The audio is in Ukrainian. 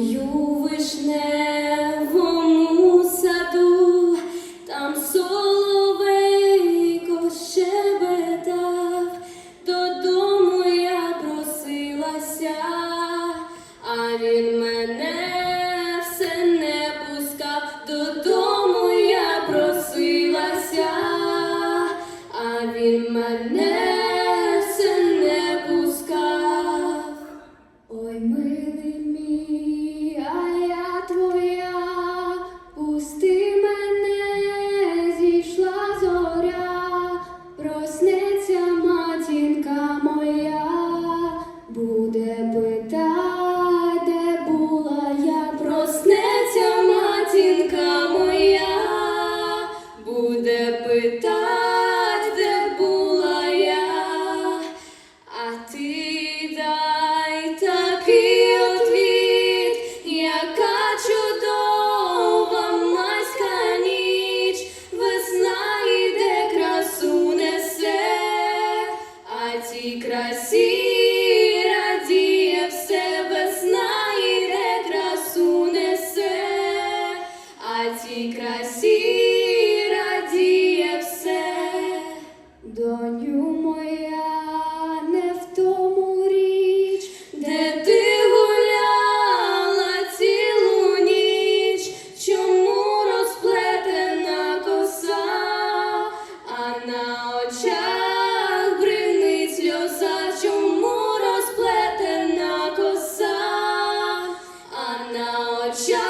Ой, вишневому саду, там соловейко щебетав, додому я просилася, а він мене всі радіє все, доню моя не в тому річ, де ти гуляла цілу ніч, чому розплетена коса, а на очах бринить сльоза, чому розплетена коса, а на очах.